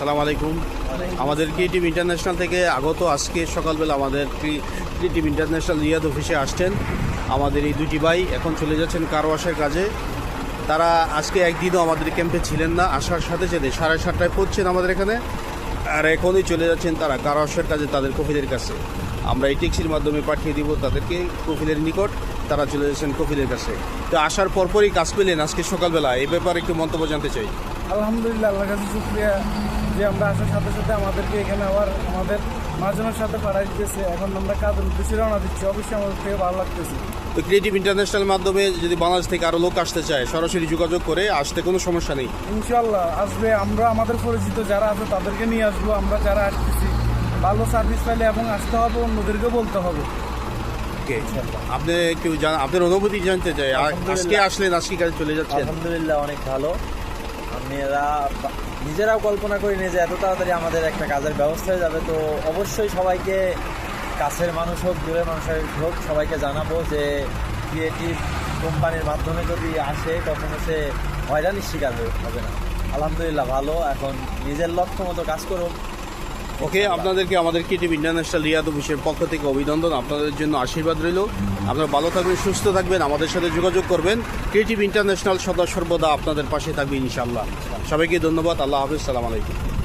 সালাম আলাইকুম। আমাদের ক্রিয়েটিভ ইন্টারন্যাশনাল থেকে আগত? আজকে সকালবেলা আমাদের ক্রিয়েটিভ ইন্টারন্যাশনাল রিয়াদ অফিসে আসছেন? আমাদের এই দুটি ভাই এখন চলে যাচ্ছেন কারওয়াশের কাজে। তারা আজকে একদিনও আমাদের ক্যাম্পে ছিলেন না। আসার সাথে সাথে সাড়ে সাতটায় পড়ছেন আমাদের এখানে। আর এখনই চলে যাচ্ছেন তারা কারওয়াশের কাজে তাদের কফিলের কাছে। আমরা এই ট্যাক্সির মাধ্যমে পাঠিয়ে দিব তাদেরকে কফিলের নিকট। তারা চলে যাচ্ছেন কফিলের কাছে। তো আসার পরপরই কাজ পেলেন আজকে সকালবেলা। এই ব্যাপারে একটু মন্তব্য জানতে চাই। আলহামদুলিল্লাহ আল্লাহর কাছে শুক্রিয়া। যে আমরা আসার সাথে সাথে আমাদেরকে এখানে আবার আমাদের মাঝজনের সাথে পাঠাই দিতেছে। এখন আমরা কাজের উদ্দেশ্যে রওনা দিচ্ছি। অবশ্যই আমাদের থেকে ভালো লাগতেছে। তো ক্রিয়েটিভ ইন্টারন্যাশনাল মাধ্যমে যদি বাংলাদেশ থেকে আরও লোক আসতে চায় সরাসরি যোগাযোগ করে আসতে কোনো সমস্যা নেই? ইনশাল্লাহ আসবে। আমরা আমাদের পরিচিত যারা আছে তাদেরকে নিয়ে আসব। আমরা যারা আসতেছি ভালো সার্ভিস পাইলে এবং আসতে হবে অন্যদেরকে বলতে হবে। ওকে। আপনি কেউ জান আপনার অনুভূতি জানতে চাই। আজকে আসলেন আজকে কাজে চলে যাচ্ছেন? আলহামদুলিল্লাহ অনেক ভালো। আমরা নিজেরাও কল্পনা করিনি যে এত তাড়াতাড়ি আমাদের একটা কাজের ব্যবস্থা হয়ে যাবে। তো অবশ্যই সবাইকে কাছের মানুষ হোক, দূরের মানুষের হোক, সবাইকে জানাব যে ক্রিয়েটিভ কোম্পানির মাধ্যমে যদি আসে তখন সে হয়রানির শিকার হবে না। আলহামদুলিল্লাহ, ভালো। এখন নিজের লক্ষ্য মতো কাজ করুক। ওকে, আপনাদেরকে আমাদের ক্রিয়েটিভ ইন্টারন্যাশনাল রিয়াদ অফিসের পক্ষ থেকে অভিনন্দন। আপনাদের জন্য আশীর্বাদ রইল। আপনারা ভালো থাকবেন, সুস্থ থাকবেন, আমাদের সাথে যোগাযোগ করবেন। ক্রিয়েটিভ ইন্টারন্যাশনাল সদা সর্বদা আপনাদের পাশে থাকবে ইনশাল্লাহ সবাইকে ধন্যবাদ, আল্লাহ হাফিজ, সালাম আলাইকুম।